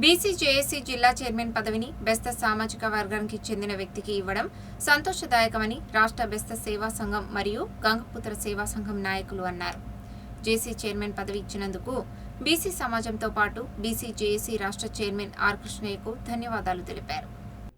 BC JAC జిల్లా chairman పదవిని బెస్త సామాజిక వర్గానికి చెందిన వ్యక్తికి ఇవ్వడం సంతోషదాయకమని రాష్ట్ర బెస్త సేవా సంఘం మరియు గంగపుత్ర సేవా సంఘం నాయకులు అన్నారు. జేసీ చైర్మన్ పదవి ఇచ్చినందుకు బీసీ సమాజంతో పాటు బీసీ జేఏసీ రాష్ట్ర చైర్మన్ ఆర్ కృష్ణయ్యకు ధన్యవాదాలు తెలిపారు.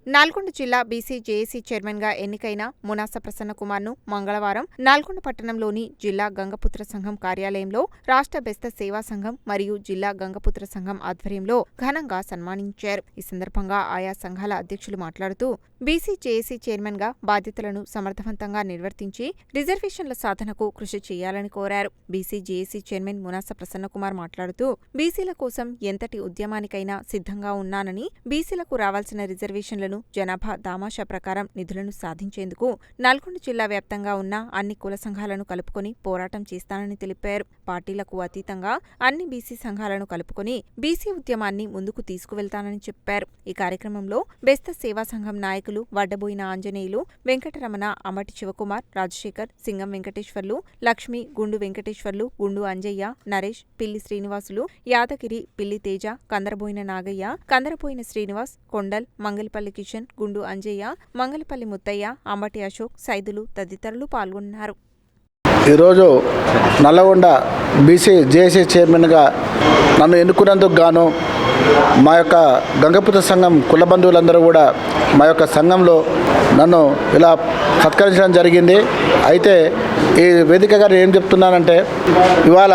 నల్గొండ జిల్లా బీసీ జేఏసీ చైర్మన్గా ఎన్నికైన మునాస ప్రసన్నకుమార్ను మంగళవారం నల్గొండ పట్టణంలోని జిల్లా గంగపుత్ర సంఘం కార్యాలయంలో రాష్ట్ర బెస్త సేవా సంఘం మరియు జిల్లా గంగపుత్ర సంఘం ఆధ్వర్యంలో ఘనంగా సన్మానించారు. ఈ సందర్భంగా ఆయా సంఘాల అధ్యక్షులు మాట్లాడుతూ బీసీ జేఏసీ చైర్మన్గా బాధ్యతలను సమర్థవంతంగా నిర్వర్తించి రిజర్వేషన్ల సాధనకు కృషి చేయాలని కోరారు. BC JAC chairman Munasa Prasannakumar మాట్లాడుతూ బీసీల కోసం ఎంతటి ఉద్యమానికైనా సిద్ధంగా ఉన్నానని బీసీలకు రావాల్సిన రిజర్వేషన్లను జనాభా దామాషా ప్రకారం నిధులను సాధించేందుకు నల్గొండ జిల్లా వ్యాప్తంగా ఉన్న అన్ని కుల సంఘాలను కలుపుకొని పోరాటం చేస్తానని తెలిపారు. పార్టీలకు అతీతంగా అన్ని బీసీ సంఘాలను కలుపుకొని బీసీ ఉద్యమాన్ని ముందుకు తీసుకువెళ్తానని చెప్పారు. ఈ కార్యక్రమంలో బెస్త సేవా సంఘం నాయకులు వడ్డబోయిన ఆంజనేయులు వెంకటరమణ అమటి శివకుమార్ రాజశేఖర్ సింగం వెంకటేశ్వర్లు లక్ష్మి గుండు వెంకటేశ్వర్లు గుండు అంజయ్య నరేష్ పిల్లి శ్రీనివాసులు యాదగిరి పిల్లి తేజ కందరబోయిన నాగయ్య కందరబోయిన శ్రీనివాస్ కొండల్ మంగళపల్లి కిషన్ గుండు అంజయ్య మంగళపల్లి ముత్తయ్య అంబటి అశోక్ సైదులు తదితరులు పాల్గొన్నారు. ఈరోజు నల్లగొండ బీసీ జేఏసీ చైర్మన్గా నన్ను ఎన్నుకున్నందుకు గాను మా యొక్క గంగపుత్ర సంఘం కుల బంధువులందరూ కూడా మా యొక్క సంఘంలో నన్ను ఇలా సత్కరించడం జరిగింది. అయితే ఈ వేదిక గారు ఏం చెప్తున్నానంటే ఇవాళ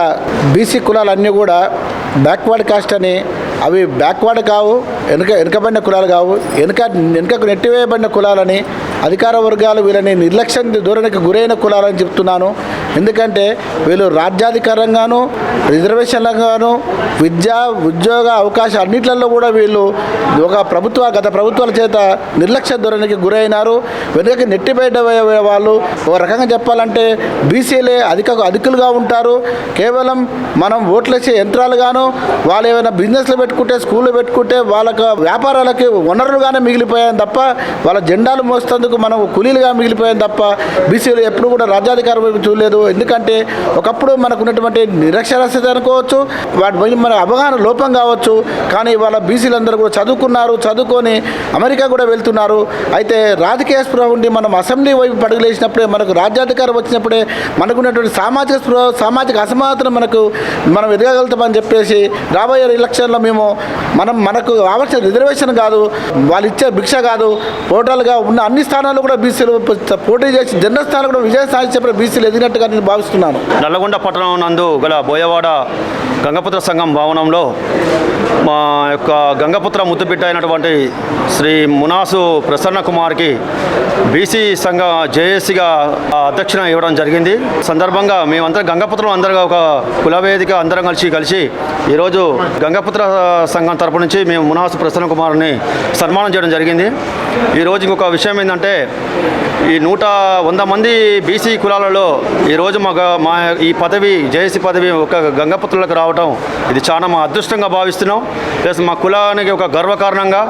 బీసీ కులాలన్నీ కూడా బ్యాక్వర్డ్ కాస్ట్ అని అవి బ్యాక్వర్డ్ కావు వెనుక వెనుకబడిన కులాలు కావు. వెనుక వెనుకకు నెట్టివేయబడిన కులాలని అధికార వర్గాలు వీళ్ళని నిర్లక్ష్యం ధోరణికి గురైన కులాలని చెప్తున్నాను. ఎందుకంటే వీళ్ళు రాజ్యాధికారంగాను రిజర్వేషన్లుగాను విద్య ఉద్యోగ అవకాశ అన్నిట్లలో కూడా వీళ్ళు ఒక ప్రభుత్వ గత ప్రభుత్వాల చేత నిర్లక్ష్య ధోరణికి గురైనారు. వెనుకకి నెట్టిబయట వాళ్ళు ఒక రకంగా చెప్పాలంటే బీసీలే అధిక అధికులుగా ఉంటారు. కేవలం మనం ఓట్లేసే యంత్రాలుగాను వాళ్ళు ఏమైనా బిజినెస్లు పెట్టుకుంటే స్కూళ్ళు పెట్టుకుంటే వాళ్ళకు వ్యాపారాలకి వనరులుగానే మిగిలిపోయాయి తప్ప వాళ్ళ జెండాలు మోస్తందుకు మనం కూలీలుగా మిగిలిపోయాం తప్ప బీసీలు ఎప్పుడు కూడా రాజ్యాధికారం చూడలేదు. ఎందుకంటే ఒకప్పుడు మనకు ఉన్నటువంటి నిరక్షరాస్యత అనుకోవచ్చు వాటి పైన మన అవగాహన లోపం కావచ్చు కానీ వాళ్ళ బీసీలందరూ కూడా చదువుకున్నారు చదువుకొని అమెరికా కూడా వెళ్తున్నారు. అయితే రాజకీయ స్పృహ ఉండి మనం అసెంబ్లీ వైపు పడుగులేసినప్పుడే మనకు రాజ్యాధికారం వచ్చినప్పుడే మనకున్నటువంటి సామాజిక స్పృహ సామాజిక అసమానతను మనకు మనం ఎదగలుగుతామని చెప్పేసి రాబోయే ఎలక్షన్లో మేము మనం మనకు కావాల్సిన రిజర్వేషన్ కాదు వాళ్ళు ఇచ్చే భిక్ష కాదు. టోటల్గా ఉన్న అన్ని స్థానాల్లో కూడా బీసీలు పోటీ చేసి జనరల్ స్థానాలు కూడా విజయం సాధించేప్పుడు బీసీలు ఎదిగినట్టుగా నేను భావిస్తున్నాను. నల్లగొండ పట్టణం నందు గల బోయవాడ గంగపుత్ర సంఘం భవనంలో మా యొక్క గంగపుత్ర ముద్దుబిడ్డ అయినటువంటి శ్రీ మునాసు ప్రసన్న కుమార్కి బీసీ సంఘ జేఏసీగా అధ్యక్షణ ఇవ్వడం జరిగింది. సందర్భంగా మేమందరం గంగపుత్రం అందరిగా ఒక కులవేదిక అందరం కలిసి కలిసి ఈరోజు గంగపుత్ర సంఘం తరపు నుంచి మేము మునాసు ప్రసన్న కుమార్ని సన్మానం చేయడం జరిగింది. ఈరోజు ఇంకొక విషయం ఏంటంటే ఈ నూట వంద మంది బీసీ కులాలలో ఈరోజు మా మా ఈ పదవి జేఏసీ పదవి ఒక గంగపుత్రులకు రావటం. ఇది చాలా మా అదృష్టంగా భావిస్తున్నాం. ప్లస్ మా కులానికి ఒక గర్వకారణంగా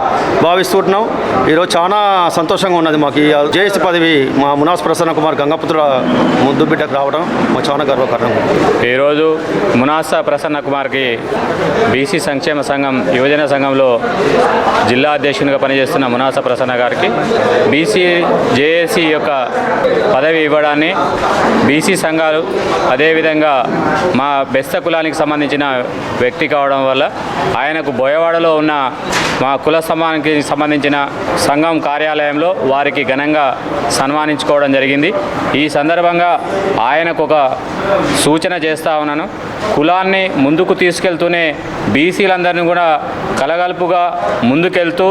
భావిస్తుంటున్నాం ఈరోజు చాలా సంతోషంగా ఉన్నది మాకు. ఈ జేఏసీ పదవి మా మునాస్ ప్రసన్న కుమార్ గంగపుత్ర ముద్దు బిడ్డకు రావడం మాకు చాలా గర్వకారణం ఈరోజు మునాస ప్రసన్న కుమార్కి బీసీ సంక్షేమ సంఘం యువజన సంఘంలో జిల్లా అధ్యక్షునిగా పనిచేస్తున్న మునాస ప్రసన్న గారికి బీసీ జేఏసీ యొక్క పదవి ఇవ్వడాన్ని బీసీ సంఘాలు అదేవిధంగా మా బెస్త కులానికి సంబంధించి సంబంధించిన వ్యక్తి కావడం వల్ల ఆయనకు బోయవాడలో ఉన్న మా కుల సమానికి సంబంధించిన సంఘం కార్యాలయంలో వారికి ఘనంగా సన్మానించుకోవడం జరిగింది. ఈ సందర్భంగా ఆయనకు ఒక సూచన చేస్తా ఉన్నాను. కులాన్ని ముందుకు తీసుకెళ్తూనే బీసీలందరినీ కూడా కలగలుపుగా ముందుకెళ్తూ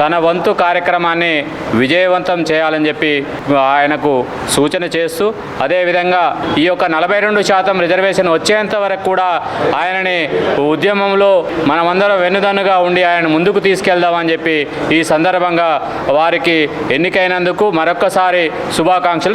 తన వంతు కార్యక్రమాన్ని విజయవంతం చేయాలని చెప్పి ఆయనకు సూచన చేస్తూ అదేవిధంగా ఈ యొక్క నలభై రెండు శాతం రిజర్వేషన్ వచ్చేంత వరకు కూడా ఆయనని ఉద్యమంలో మనమందరం వెన్నుదన్నుగా ఉండి ఆయన ముందుకు తీసుకెళ్దామని చెప్పి ఈ సందర్భంగా వారికి ఎన్నికైనందుకు మరొక్కసారి శుభాకాంక్షలు